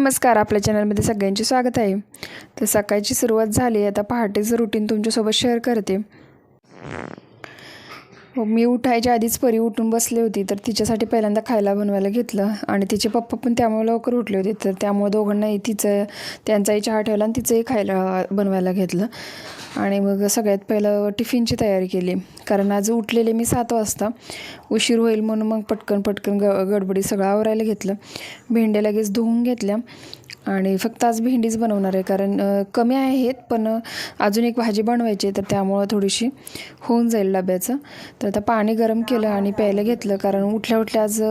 नमस्कार आपल्या चॅनलमध्ये सगळ्यांचे स्वागत आहे. तर सकाळची सुरुवात झाली आता पहाटेचं रुटीन तुमच्यासोबत शेअर करते. हो, मी उठायच्या आधीच परी उठून बसली होती तर तिच्यासाठी पहिल्यांदा खायला बनवायला घेतलं आणि तिचे पप्पा पण त्यामुळे लवकर उठले होते तर त्यामुळे दोघांनाही तिचं त्यांचाही चहा ठेवला आणि तिचंही खायला बनवायला घेतलं. आणि मग सगळ्यात पहिलं टिफिनची तयारी केली कारण आज उठलेले मी सात वाजता उशीर होईल म्हणून मग पटकन पटकन ग गडबडी सगळं आवरायला घेतलं. भेंड्या लगेच धुवून घेतल्या आणि फक्त आज भेंडीच बनवणार आहे कारण कमी आहेत पण अजून एक भाजी बनवायची आहे तर त्यामुळं थोडीशी होऊन जाईल डब्याचं. तर आता पाणी गरम केलं आणि प्यायला घेतलं कारण उठल्या उठल्या आज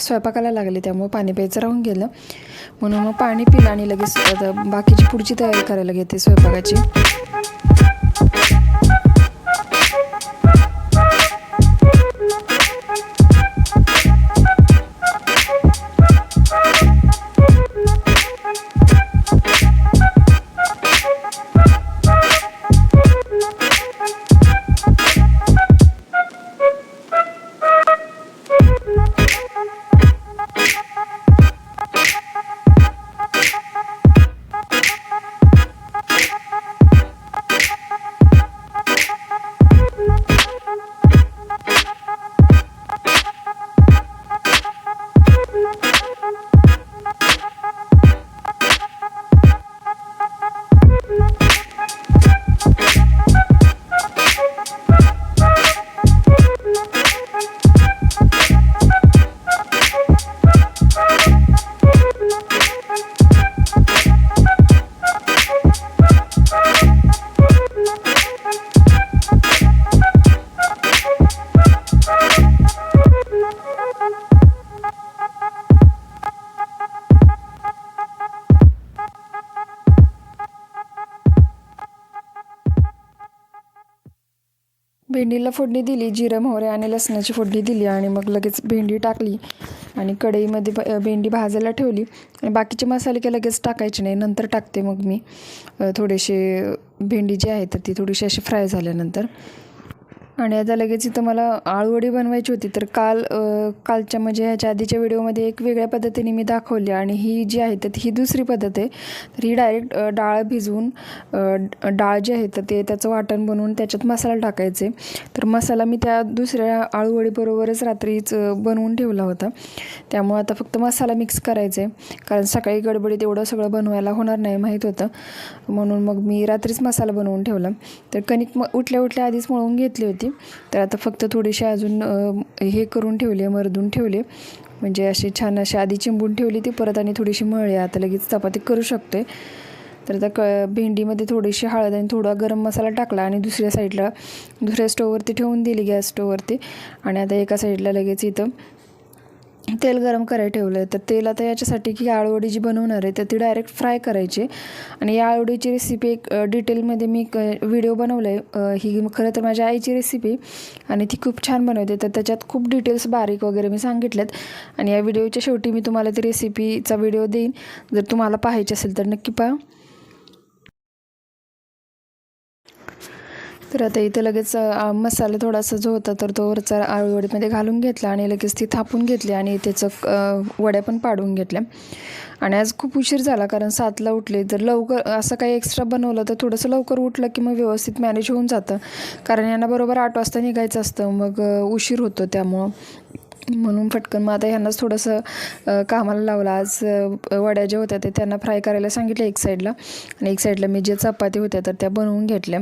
स्वयंपाकाला लागले त्यामुळं पाणी प्यायचं राहून गेलं. म्हणून मग पाणी पिलं आणि लगेच बाकीची पुढची तयारी करायला घेते स्वयंपाकाची. भेंडीला फोडणी दिली जिरं मोहरे आणि लसणाची फोडणी दिली आणि मग लगेच भेंडी टाकली आणि कढईमध्ये भेंडी भाजायला ठेवली आणि बाकीचे मसाले काही लगेच टाकायचे नाही नंतर टाकते मग मी. थोडेसे भेंडी जी आहे तर ती थोडीशी अशी फ्राय झाल्यानंतर. आणि आता लगेच इथं मला आळूवडी बनवायची होती. तर काल कालच्या म्हणजे ह्याच्या आधीच्या व्हिडिओमध्ये एक वेगळ्या पद्धतीने मी दाखवली आणि ही जी आहे तर ही दुसरी पद्धत आहे. तर ही डायरेक्ट डाळ भिजवून डाळ जी आहे तर ते त्याचं वाटण बनवून त्याच्यात मसाला टाकायचे. तर मसाला मी त्या दुसऱ्या आळूवडीबरोबरच रात्रीच बनवून ठेवला होता. त्यामुळं आता फक्त मसाला मिक्स करायचा आहे. कारण सकाळी गडबडीत एवढं सगळं बनवायला होणार नाही माहीत होतं. म्हणून मग मी रात्रीच मसाला बनवून ठेवला. तर कणिक म उठल्या उठल्या आधीच मळून घेतली होती. तर आता फक्त थोडीशी अजून हे करून ठेवले मरदून ठेवले. म्हणजे अशी छान अशी आधी चिंबून ठेवली ती परत आणि थोडीशी मळली आता लगेच चपाती करू शकते. तर आता क भेंडीमध्ये थोडीशी हळद आणि थोडा गरम मसाला टाकला आणि दुसऱ्या साईडला दुसऱ्या स्टोववरती ठेवून दिली गॅस स्टोववरती आणि आता एका साईडला लगेच इथं तेल गरम करायला ठेवलं आहे तर तेल आता याच्यासाठी की आळूवडी जी बनवणार आहे तर ती डायरेक्ट फ्राय करायची. आणि या आळूवडीची रेसिपी एक डिटेलमध्ये मी क व्हिडिओ बनवला आहे ही खरं तर माझ्या आईची रेसिपी आणि ती खूप छान बनवते. तर त्याच्यात खूप डिटेल्स बारीक वगैरे मी सांगितल्यात आणि या व्हिडिओच्या शेवटी मी तुम्हाला ती रेसिपीचा व्हिडिओ देईन. जर तुम्हाला पाहायची असेल तर नक्की पहा. तर आता इथे लगेच मसाला थोडासा जो होता तर तो वरचा आळूवडीमध्ये घालून घेतला आणि लगेच ती थापून घेतली आणि त्याचं वड्या पण पाडून घेतल्या. आणि आज खूप उशीर झाला कारण सातला उठले जर लवकर असं काही एक्स्ट्रा बनवलं तर थोडंसं लवकर उठलं की मग व्यवस्थित मॅनेज होऊन जातं. कारण यांना बरोबर आठ वाजता निघायचं असतं मग उशीर होतो त्यामुळं. म्हणून पटकन मग आता ह्यांनाच थोडंसं कामाला लावलं. आज वड्या ज्या होत्या ते त्यांना फ्राय करायला सांगितलं एक साईडला आणि एक साईडला मी जे चपाती होत्या तर त्या बनवून घेतल्या.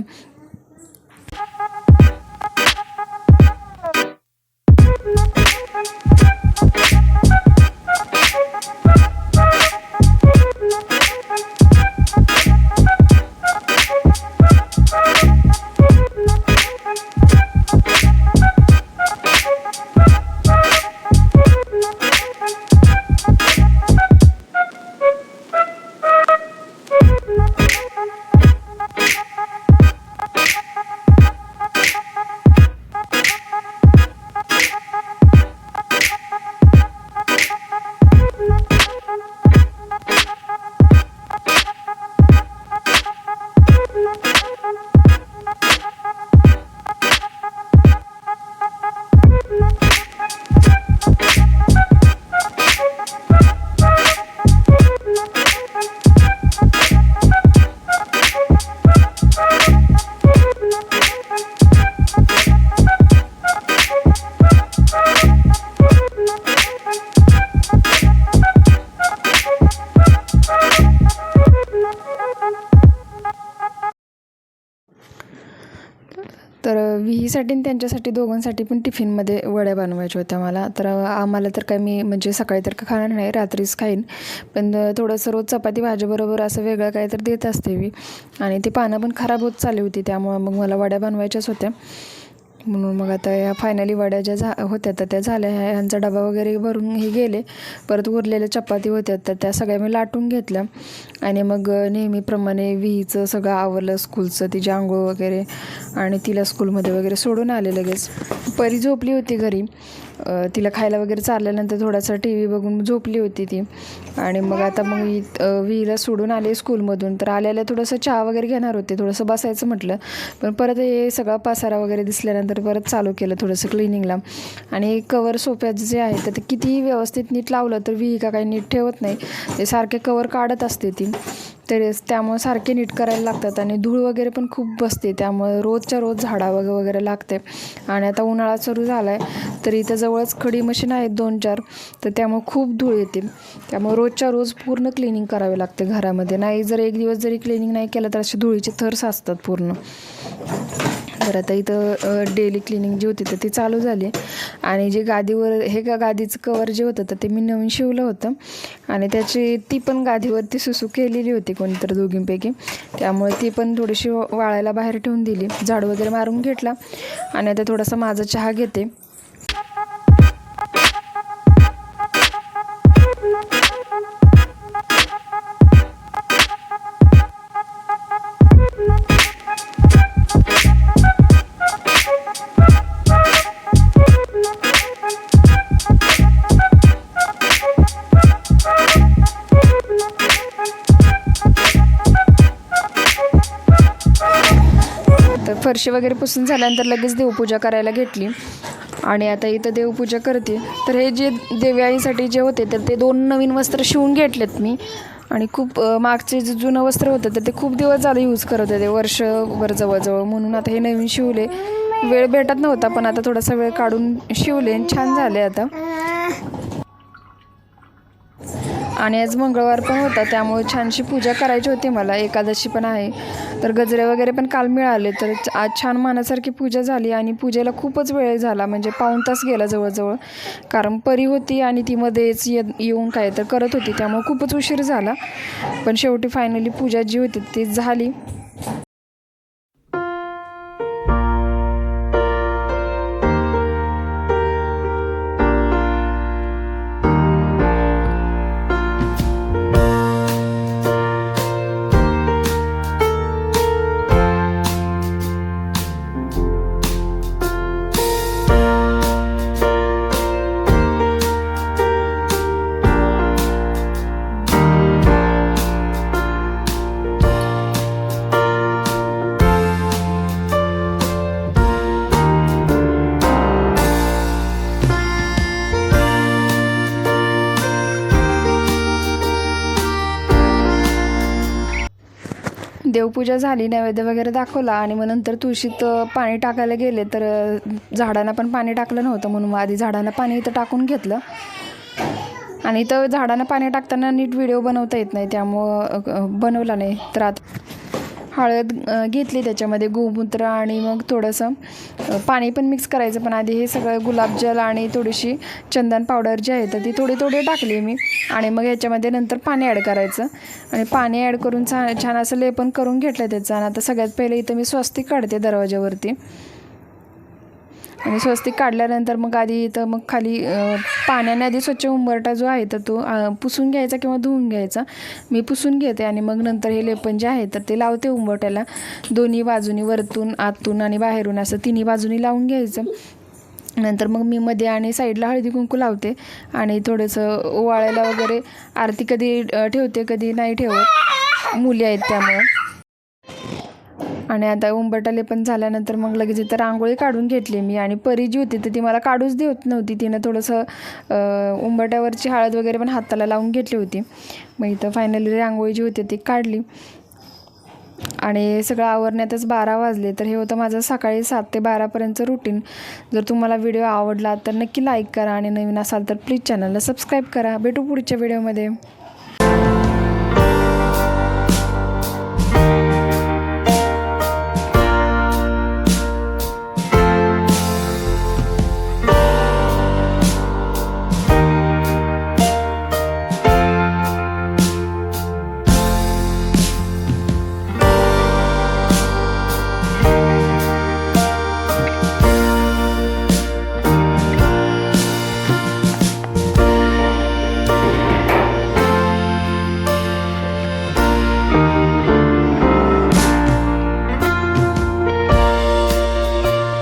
तर विहीसाठी आणि त्यांच्यासाठी दोघांसाठी पण टिफिनमध्ये वड्या बनवायच्या होत्या मला. तर आम्हाला तर काय मी म्हणजे सकाळी तर का खाणार नाही रात्रीच खाईन. पण थोडंसं रोज चपाती भाजीबरोबर असं वेगळं काय तर देत असते मी. आणि ते पानं पण खराब होत चालली होती त्यामुळं मग मला वड्या बनवायच्याच होत्या. म्हणून मग आता या फायनली वड्या ज्या झा होत्या तर त्या झाल्या. ह्या ह्यांचा डबा वगैरे भरून हे गेले. परत उरलेल्या चपाती होत्या तर त्या सगळ्या मी लाटून घेतल्या. आणि मग नेहमीप्रमाणे विहीचं सगळं आवरलं स्कूलचं तिची आंघोळ वगैरे. आणि तिला स्कूलमध्ये वगैरे सोडून आले लगेच. परी झोपली होती घरी. तिला खायला वगैरे चालल्यानंतर थोडासा टी व्ही बघून झोपली होती ती. आणि मग आता मग मी विहीला सोडून आले स्कूलमधून. तर आल्याला थोडंसं चहा वगैरे घेणार होते थोडंसं बसायचं म्हटलं. पण परत हे सगळा पसारा वगैरे दिसल्यानंतर परत चालू केलं थोडंसं क्लिनिंगला आणि कवर सोप्याचं जे आहे तर ते कितीही व्यवस्थित नीट लावलं तर विही का काही नीट ठेवत नाही. ते सारखे कवर काढत असते ती. तर त्यामुळे सारखे नीट करायला लागतात आणि धूळ वगैरे पण खूप बसते त्यामुळे रोजच्या रोज झाडा वगैरे वगैरे लागते. आणि आता उन्हाळा सुरू झाला आहे तर इथं जवळच खडी मशीन आहेत दोन चार तर त्यामुळे खूप धूळ येते. त्यामुळे रोजच्या रोज पूर्ण क्लिनिंग करावे लागते घरामध्ये. नाही जर एक दिवस जरी क्लिनिंग नाही केलं तर असे धुळीचे थर साचतात पूर्ण. तर आता इथं डेली क्लिनिंग जी होती तर ती चालू झाली. आणि जे गादीवर हे का गादीचं कवर जे होतं तर ते मी नवीन शिवलं होतं. आणि त्याची ती पण गादीवरती सुसू केलेली होती कोणीतरी दोघींपैकी. त्यामुळे ती पण थोडीशी वाळायला बाहेर ठेवून दिली. झाड वगैरे मारून घेतला. आणि आता थोडासा माझा चहा घेते. फरशी वगैरे पुसून झाल्यानंतर लगेच देवपूजा करायला घेतली. आणि आता इथं देवपूजा करते. तर हे जे देव्याईसाठी जे होते तर ते दोन नवीन वस्त्र शिवून घेतलेत मी. आणि खूप मागचे जे जुनं वस्त्र होतं तर ते खूप दिवस झालं यूज करत होते. वर्षभर जवळजवळ. म्हणून आता हे नवीन शिवले. वेळ भेटत नव्हता पण आता थोडासा वेळ काढून शिवले आणि छान झाले आता. आणि आज मंगळवार पण होता त्यामुळे छानशी पूजा करायची होती मला. एकादशी पण आहे. तर गजरे वगैरे पण काल मिळाले. तर आज छान मानासारखी पूजा झाली आणि पूजेला खूपच वेळ झाला. म्हणजे पाऊण तास गेला जवळजवळ. कारण परी होती आणि ती मध्येच ये येऊन काय तर करत होती. त्यामुळे खूपच उशीर झाला. पण शेवटी फायनली पूजा जी होती ती झाली. देवपूजा झाली नैवेद्य वगैरे दाखवला आणि मग नंतर तुळशीत पाणी टाकायला गेले तर झाडांना पण पाणी टाकलं नव्हतं म्हणून मग आधी झाडांना पाणी इथं टाकून घेतलं. आणि इथं झाडांना पाणी टाकताना नीट व्हिडिओ बनवता येत नाही त्यामुळं बनवला नाही. तर आता हळद घेतली त्याच्यामध्ये गोमूत्र आणि मग थोडंसं पाणी पण मिक्स करायचं. पण आधी हे सगळं गुलाबजल आणि थोडीशी चंदन पावडर जी आहे तर ती थोडी थोडी टाकली मी. आणि मग ह्याच्यामध्ये नंतर पाणी ॲड करायचं. आणि पाणी ॲड करून छान छान असं लेपन करून घेतलं त्याचं. आणि आता सगळ्यात पहिले इथं मी स्वस्तिक काढते दरवाज्यावरती आणि स्वस्तिक काढल्यानंतर मग आधी इथं मग खाली पाण्याने आधी स्वच्छ उंबरटा जो आहे तर तो पुसून घ्यायचा किंवा धुवून घ्यायचा. मी पुसून घेते आणि मग नंतर हे लेपन जे आहे तर ते लावते उंबरट्याला दोन्ही बाजूनी वरतून आतून आणि बाहेरून असं तिन्ही बाजूनी लावून घ्यायचं. नंतर मग मी मध्ये आणि साईडला हळदी कुंकू लावते आणि थोडंसं ओवाळायला वगैरे आरती कधी ठेवते कधी नाही ठेवत. मुली आहेत त्यामुळं. आणि आता उंबरटाले पण झाल्यानंतर मग लगेच इथं रांगोळी काढून घेतली मी. आणि परी जी होती तर ती मला काढूच देत नव्हती. तिनं थोडंसं उंबरट्यावरची हळद वगैरे पण हाताला लावून घेतली होती. मग इथं फायनली रांगोळी जी होती ती काढली. आणि सगळं आवरण्यातच बारा वाजले. तर हे होतं माझं सकाळी सात ते बारापर्यंतचं रुटीन जर तुम्हाला व्हिडिओ आवडला तर नक्की लाईक करा. आणि नवीन असाल तर प्लीज चॅनलला सबस्क्राईब करा. भेटू पुढच्या व्हिडिओमध्ये